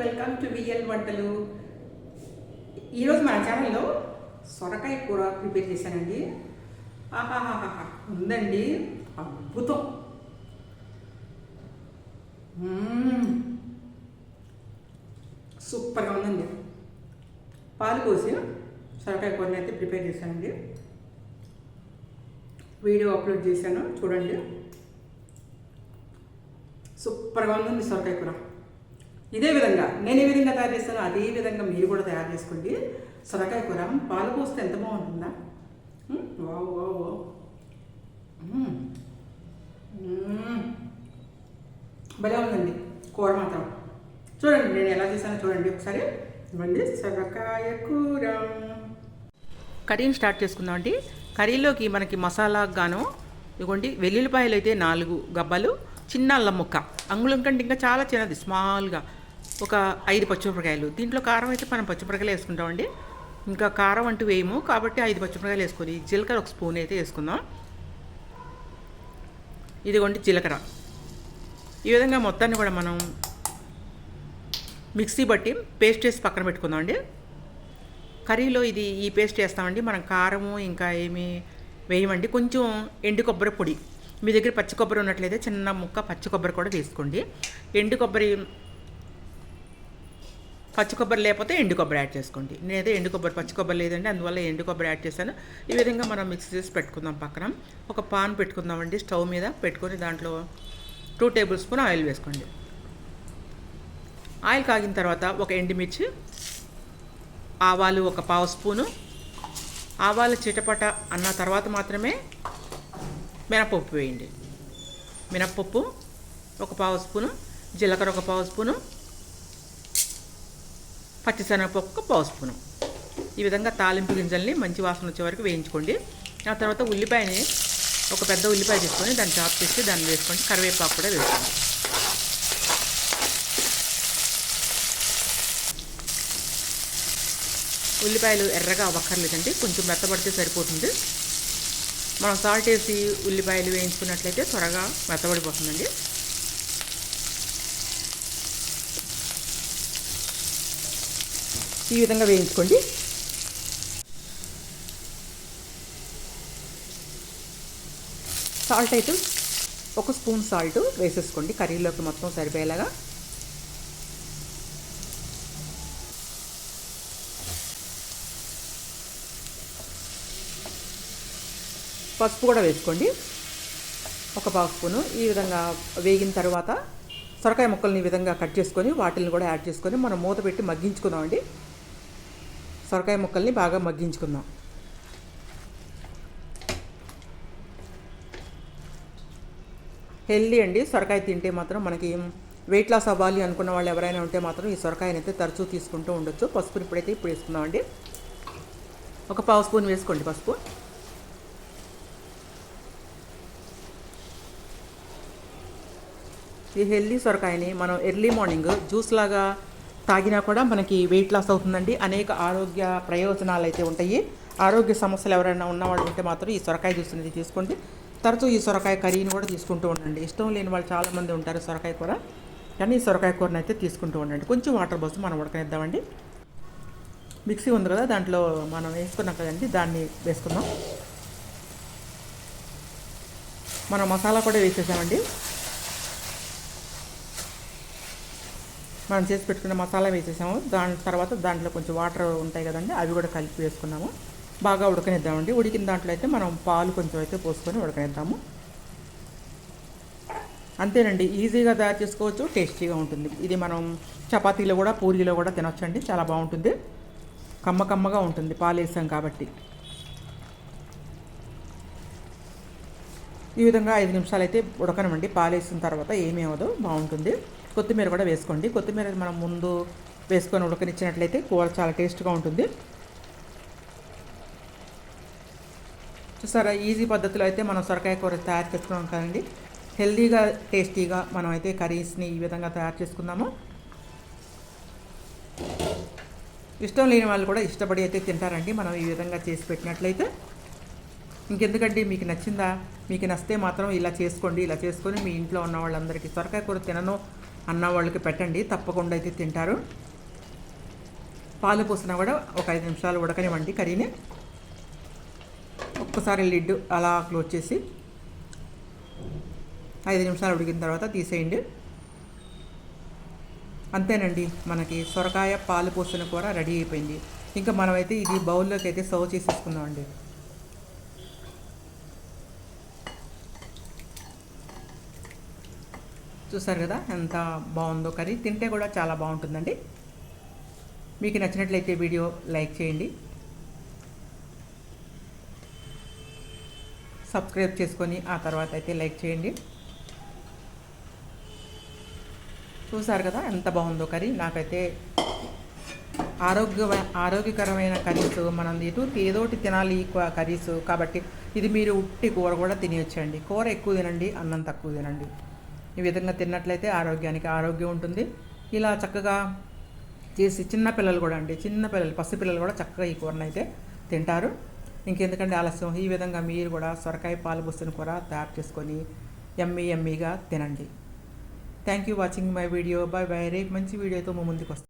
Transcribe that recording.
Welcome to VL వంటలు. ఈరోజు మన ఛానల్లో సొరకాయ కూర ప్రిపేర్ చేశానండి. ఆహాహాహా ఉందండి. అద్భుతం. సూపర్గా ఉందండి. పాలు పోసి సొరకాయ కూరని అయితే ప్రిపేర్ చేశానండి. వీడియో అప్లోడ్ చేశాను చూడండి. సూపర్గా ఉందండి సొరకాయ కూర. ఇదే విధంగా నేను ఏ విధంగా తయారు చేస్తానో అదే విధంగా మీరు కూడా తయారు చేసుకోండి. సొరకాయ కూర పాలు పోస్తే ఎంత బాగుంటుందా? మ్మ్. భలే ఉందండి కూర మాత్రం. చూడండి నేను ఎలా చేశానో చూడండి ఒకసారి. ఇవ్వండి సొరకాయ కూర. కర్రీని స్టార్ట్ చేసుకుందామండి కర్రీలోకి మనకి మసాలా గాను ఇదిగోండి వెల్లుల్లిపాయలు అయితే నాలుగు గబ్బలు చిన్న అల్లం ముక్క. అంగుళం కంటే ఇంకా చాలా చిన్నది స్మాల్గా ఒక ఐదు పచ్చిమిరపకాయలు. దీంట్లో కారం అయితే మనం పచ్చిమిరపకాయలు వేసుకుంటామండి. ఇంకా కారం అంటూ వేయము. కాబట్టి ఐదు పచ్చిమిరపకాయలు వేసుకొని జీలకర్ర ఒక స్పూన్ అయితే వేసుకుందాం. ఇదిగోండి జీలకర్ర. ఈ విధంగా మొత్తాన్ని కూడా మనం మిక్సీ బట్టి పేస్ట్ వేసి పక్కన పెట్టుకుందాం అండి కర్రీలో ఇది ఈ పేస్ట్ వేస్తామండి మనం కారము ఇంకా ఏమి వేయమండి. కొంచెం ఎండు కొబ్బరి పొడి. మీ దగ్గర పచ్చి కొబ్బరి ఉన్నట్లయితే చిన్న ముక్క పచ్చి కొబ్బరి కూడా వేసుకోండి. ఎండు కొబ్బరి పచ్చి కొబ్బరి లేకపోతే ఎండు కొబ్బరి యాడ్ చేసుకోండి. నేనైతే ఎండు కొబ్బరి పచ్చి కొబ్బరి లేదండి. అందువల్ల ఎండు కొబ్బరి యాడ్ చేశాను. ఈ విధంగా మనం మిక్స్ చేసి పెట్టుకుందాం పక్కన. ఒక పాన్ పెట్టుకుందామండి. స్టవ్ మీద పెట్టుకొని దాంట్లో టూ టేబుల్ స్పూన్ ఆయిల్ వేసుకోండి. ఆయిల్ కాగిన తర్వాత ఒక ఎండుమిర్చి ఆవాలు ఒక పావు స్పూను. ఆవాలు చిటపట అన్న తర్వాత మాత్రమే మినపప్పు వేయండి. మినపప్పు ఒక పావు స్పూను జీలకర్ర ఒక పావు స్పూను పచ్చిశనగపప్పు ఒక పావు స్పూను. ఈ విధంగా తాలింపు గింజల్ని మంచి వాసన వచ్చే వరకు వేయించుకోండి. ఆ తర్వాత ఉల్లిపాయని ఒక పెద్ద ఉల్లిపాయ తీసుకొని దాన్ని చాప్ చేసి దాన్ని వేసుకోండి కరివేపాకు కూడా వేసుకోండి. ఉల్లిపాయలు ఎర్రగా అవ్వక్కర్లేదండి కొంచెం మెత్తబడితే సరిపోతుంది. మనం సాల్ట్ వేసి ఉల్లిపాయలు వేయించుకున్నట్లయితే త్వరగా మెత్తబడిపోతుందండి. ఈ విధంగా వేయించుకోండి. సాల్ట్ అయితే ఒక స్పూన్ సాల్ట్ వేసేసుకోండి. కర్రీలోకి మొత్తం సరిపోయేలాగా. పసుపు కూడా వేసుకోండి. ఒక పావు స్పూను. ఈ విధంగా వేగిన తర్వాత సొరకాయ ముక్కల్ని ఈ విధంగా కట్ చేసుకొని వాటిని కూడా యాడ్ చేసుకొని మనం మూత పెట్టి మగ్గించుకుందామండి. సొరకాయ ముక్కల్ని బాగా మగ్గించుకుందాం. హెల్దీ అండి సొరకాయ తింటే మాత్రం మనకి వెయిట్ లాస్ అవ్వాలి అనుకున్న వాళ్ళు ఎవరైనా ఉంటే మాత్రం ఈ సొరకాయని అయితే తరచూ తీసుకుంటూ ఉండొచ్చు. పసుపుని ఇప్పుడైతే ఇప్పుడు వేసుకుందామండి. ఒక పావు స్పూన్ వేసుకోండి పసుపు. ఈ హెల్దీ సొరకాయని మనం ఎర్లీ మార్నింగ్ జ్యూస్ లాగా తాగినా కూడా మనకి వెయిట్ లాస్ అవుతుందండి. అనేక ఆరోగ్య ప్రయోజనాలు అయితే ఉంటాయి. ఆరోగ్య సమస్యలు ఎవరైనా ఉన్నవాళ్ళు ఉంటే మాత్రం ఈ సొరకాయ జ్యూస్ అనేది తీసుకోండి. తరచూ ఈ సొరకాయ కర్రీని కూడా తీసుకుంటూ ఉండండి. ఇష్టం లేని వాళ్ళు చాలామంది ఉంటారు సొరకాయ కూర. కానీ ఈ సొరకాయ కూరని అయితే తీసుకుంటూ ఉండండి. కొంచెం వాటర్ పోసి మనం ఉడకనిద్దామండి. మిక్సీ ఉంది కదా దాంట్లో మనం వేసుకున్నాం కదండి దాన్ని వేసుకుందాం. మనం మసాలా కూడా వేసేసామండి. మనం చేసి పెట్టుకున్న మసాలా వేసేసాము. దాని తర్వాత దాంట్లో కొంచెం వాటర్ ఉంటాయి కదండి అవి కూడా కలిపి వేసుకున్నాము. బాగా ఉడకనిద్దామండి. ఉడికిన దాంట్లో అయితే మనం పాలు కొంచెం అయితే పోసుకొని ఉడకనిద్దాము. అంతేనండి ఈజీగా తయారు చేసుకోవచ్చు టేస్టీగా ఉంటుంది. ఇది మనం చపాతీలో కూడా పూరీలో కూడా తినొచ్చండి. చాలా బాగుంటుంది. కమ్మ కమ్మగా ఉంటుంది పాలు వేసాం కాబట్టి. ఈ విధంగా ఐదు నిమిషాలు అయితే ఉడకనమండి పాలు వేసిన తర్వాత ఏమీ అవ్వదు బాగుంటుంది. కొత్తిమీర కూడా వేసుకోండి. కొత్తిమీర మనం ముందు వేసుకొని ఉడకనిచ్చినట్లయితే కూర చాలా టేస్ట్గా ఉంటుంది. చూసారా ఈజీ పద్ధతిలో అయితే మనం సొరకాయ కూర తయారు చేసుకున్నాం కదండి. హెల్తీగా టేస్టీగా మనం అయితే కర్రీస్ని ఈ విధంగా తయారు చేసుకుందాము. ఇష్టం లేని వాళ్ళు కూడా ఇష్టపడి అయితే తింటారండి. మనం ఈ విధంగా చేసి పెట్టినట్లయితే. ఇంకెందుకండి? మీకు నచ్చిందా? మీకు నచ్చితే మాత్రం ఇలా చేసుకోండి ఇలా చేసుకొని మీ ఇంట్లో ఉన్న వాళ్ళందరికీ సొరకాయ కూర తినను. అన్న వాళ్ళకి పెట్టండి తప్పకుండా అయితే తింటారు. పాలు పోసినా కూడా ఒక ఐదు నిమిషాలు ఉడకనివ్వండి కర్రీని. ఒక్కసారి లిడ్ అలా క్లోజ్ చేసి ఐదు నిమిషాలు ఉడికిన తర్వాత తీసేయండి. అంతేనండి మనకి సొరకాయ పాలు పోసిన కూర రెడీ అయిపోయింది. ఇంకా మనమైతే ఇది బౌల్లోకి అయితే సర్వ్ చేసేసుకుందామండి. చూసారు కదా ఎంత బాగుందో కర్రీ. తింటే కూడా చాలా బాగుంటుందండి. మీకు నచ్చినట్లయితే వీడియో లైక్ చేయండి. సబ్స్క్రైబ్ చేసుకొని ఆ తర్వాత అయితే లైక్ చేయండి. చూసారు కదా ఎంత బాగుందో కర్రీ. నాకైతే ఆరోగ్య ఆరోగ్యకరమైన కర్రీస్ మనం ఇటు ఏదోటి తినాలి కర్రీస్. కాబట్టి ఇది మీరు ఉట్టి కూర కూడా తినేయచ్చండి. కూర ఎక్కువ తినండి అన్నం తక్కువ తినండి. ఈ విధంగా తిన్నట్లయితే ఆరోగ్యానికి ఆరోగ్యం ఉంటుంది. ఇలా చక్కగా చేసి చిన్న పిల్లలు కూడా అండి చిన్న పిల్లలు పసిపిల్లలు కూడా చక్కగా ఈ కూరను అయితే తింటారు. ఇంకెందుకంటే ఆలస్యం? ఈ విధంగా మీరు కూడా సొరకాయ పాలు బుస్సును కూర తయారు చేసుకొని ఎమ్మీ ఎమ్మీగా తినండి. Thank you watching my video bye bye రేపు మంచి వీడియోతో మా ముందుకు వస్తాను